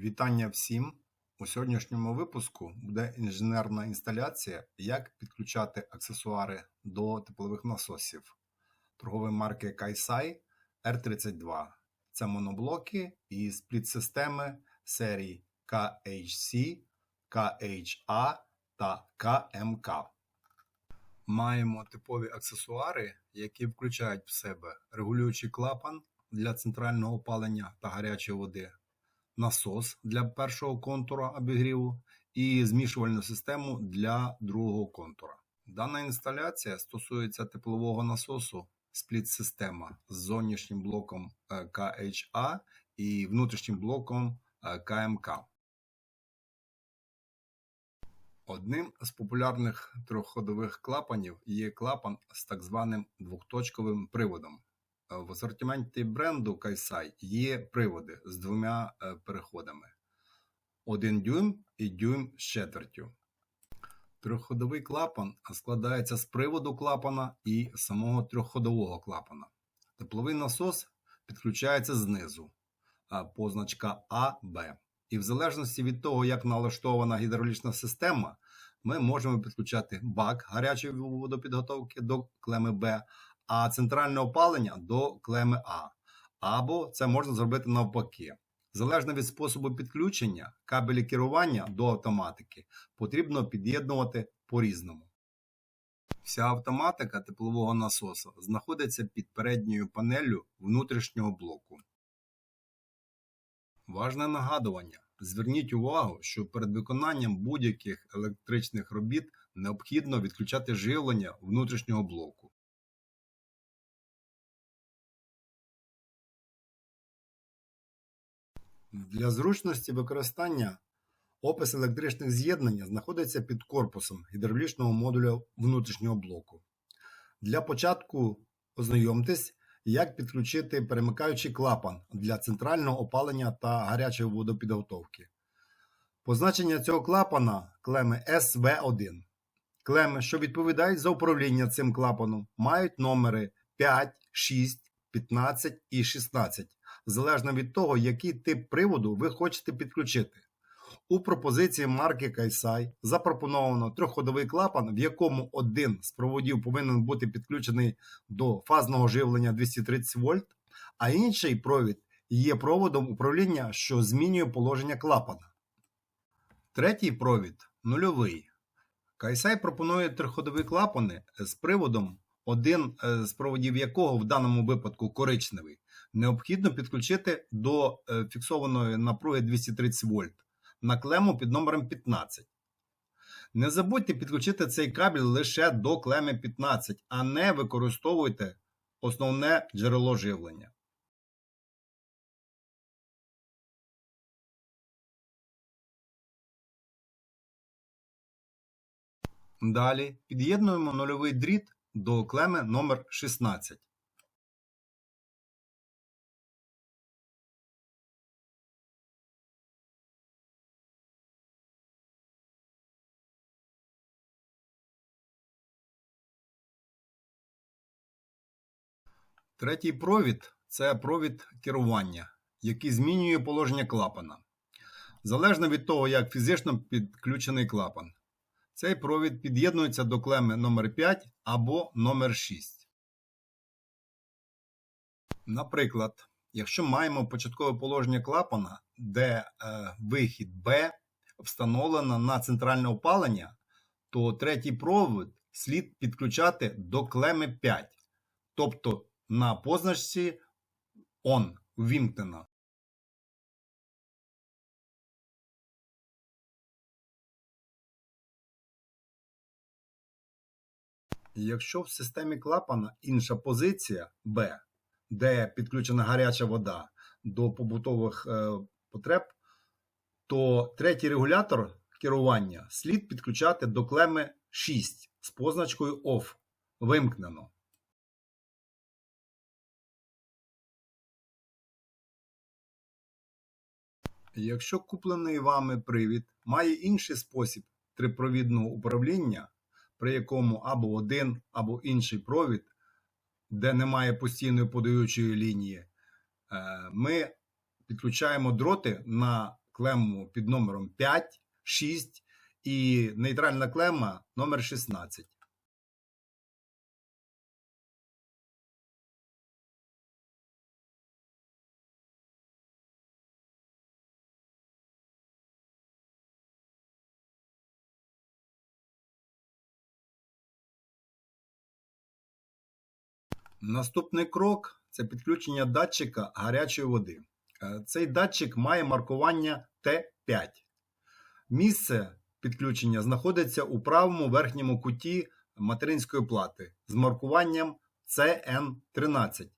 Вітання всім! У сьогоднішньому випуску буде інженерна інсталяція, як підключати аксесуари до теплових насосів торгової марки Kaisai R32. Це моноблоки і спліт-системи серії KHC, KHA та KMK. Маємо типові аксесуари, які включають в себе регулюючий клапан для центрального опалення та гарячої води, насос для першого контура обігріву і змішувальну систему для другого контура. Дана інсталяція стосується теплового насосу спліт-система з зовнішнім блоком е, KHA і внутрішнім блоком е, KMK. Одним з популярних трьохходових клапанів є клапан з так званим двохточковим приводом. Е, В асортименті бренду Kaisai є приводи з двома е, переходами: 1 дюйм і дюйм з четвертю. Трьохходовий клапан складається з приводу клапана і самого трьохходового клапана. Тепловий насос підключається знизу, позначка А, Б. І в залежності від того, як налаштована гідравлічна система, ми можемо підключати бак гарячої водопідготовки до клеми Б, а центральне опалення до клеми А. Або це можна зробити навпаки. Залежно від способу підключення, кабелі керування до автоматики потрібно під'єднувати по-різному. Вся автоматика теплового насоса знаходиться під передньою панеллю внутрішнього блоку. Важне нагадування. Зверніть увагу, що перед виконанням будь-яких електричних робіт необхідно відключати живлення внутрішнього блоку. Для зручності використання опис електричних з'єднання знаходиться під корпусом гідравлічного модуля внутрішнього блоку. Для початку ознайомтесь, як підключити перемикаючий клапан для центрального опалення та гарячої водопідготовки. Позначення цього клапана клеми SV1. Клеми, що відповідають за управління цим клапаном, мають номери 5, 6, 15 і 16, залежно від того, який тип приводу ви хочете підключити. У пропозиції марки Kaisai запропоновано трьохходовий клапан, в якому один з проводів повинен бути підключений до фазного живлення 230 вольт, а інший провід є проводом управління, що змінює положення клапана. Третій провід нульовий. Kaisai пропонує трьохходові клапани з приводом, один е, з проводів якого в даному випадку коричневий, необхідно підключити до е, фіксованої напруги 230 вольт на клему під номером 15. Не забудьте підключити цей кабель лише до клеми 15, а не використовуйте основне джерело живлення. Далі під'єднуємо нульовий дріт до клеми номер 16. Третій провід це провід керування, який змінює положення клапана. Залежно від того, як фізично підключений клапан. Цей провід під'єднується до клеми номер 5 або номер 6. Наприклад, якщо маємо початкове положення клапана, де е, вихід B встановлено на центральне опалення, то третій провід слід підключати до клеми 5, тобто на позначці ON ввімкнено. Якщо в системі клапана інша позиція B, де підключена гаряча вода до побутових е, потреб, то третій регулятор керування слід підключати до клеми 6 з позначкою OFF вимкнено. Якщо куплений вами привід має інший спосіб трипровідного управління, при якому або один, або інший провід, де немає постійної подаючої лінії, е, ми підключаємо дроти на клему під номером 5, 6 і нейтральна клема номер 16. Наступний крок це підключення датчика гарячої води. Е, Цей датчик має маркування Т5. Місце підключення знаходиться у правому верхньому куті материнської плати з маркуванням CN13.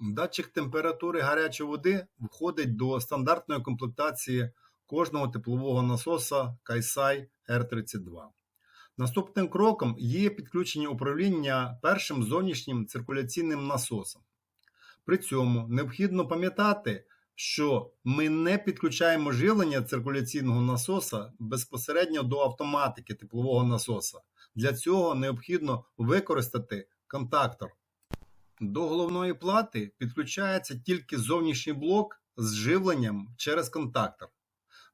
Датчик температури гарячої води входить до стандартної комплектації кожного теплового насоса Kaisai R32. Наступним кроком є підключення управління першим зовнішнім циркуляційним насосом. При цьому необхідно пам'ятати, що ми не підключаємо живлення циркуляційного насоса безпосередньо до автоматики теплового насоса. Для цього необхідно використати контактор. До головної плати підключається тільки зовнішній блок з живленням через контактор.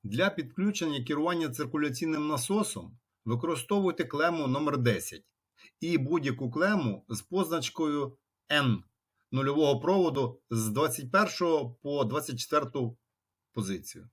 Для підключення керування циркуляційним насосом використовуйте клему номер 10 і будь-яку клему з позначкою N нульового проводу з 21 по 24 позицію.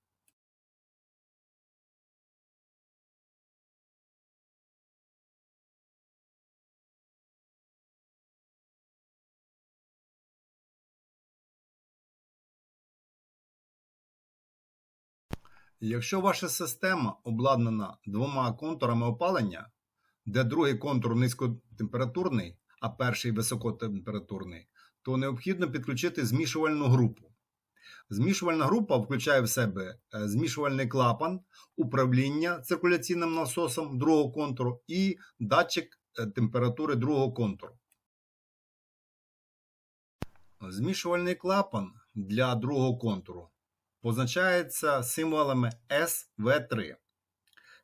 Якщо ваша система обладнана двома контурами опалення, де другий контур низькотемпературний, а перший високотемпературний, то необхідно підключити змішувальну групу. Змішувальна група включає в себе е, змішувальний клапан, управління циркуляційним насосом другого контуру і датчик е, температури другого контуру. Змішувальний клапан для другого контуру позначається символами SV3.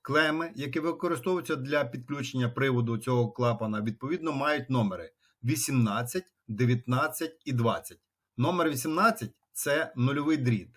Клеми, які використовуються для підключення приводу цього клапана, відповідно мають номери 18, 19 і 20. Номер 18 це нульовий дріт.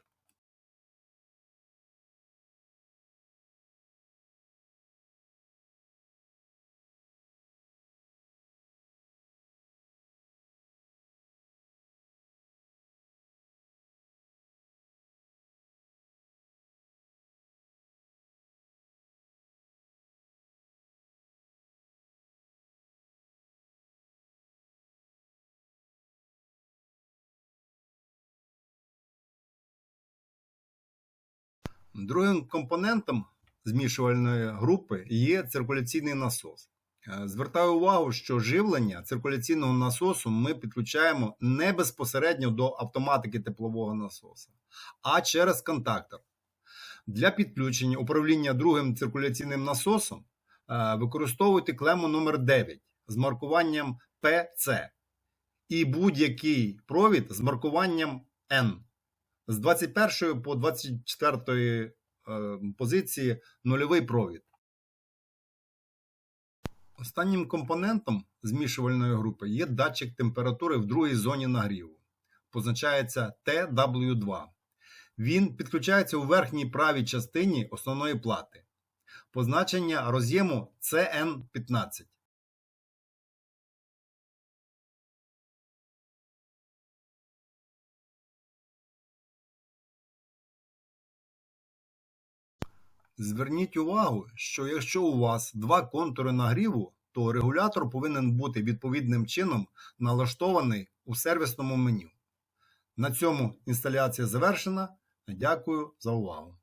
Другим компонентом змішувальної групи є циркуляційний насос. Е, Звертаю увагу, що живлення циркуляційного насосу ми підключаємо не безпосередньо до автоматики теплового насоса, а через контактор. Для підключення управління другим циркуляційним насосом е, використовуйте клему номер 9 з маркуванням PC і будь-який провід з маркуванням N з 21 по 24 е, позиції нульовий провід. Останнім компонентом змішувальної групи є датчик температури в другій зоні нагріву. Позначається TW2. Він підключається у верхній правій частині основної плати. Позначення роз'єму CN15. Зверніть увагу, що якщо у вас два контури нагріву, то регулятор повинен бути відповідним чином налаштований у сервісному меню. На цьому інсталяція завершена. Дякую за увагу.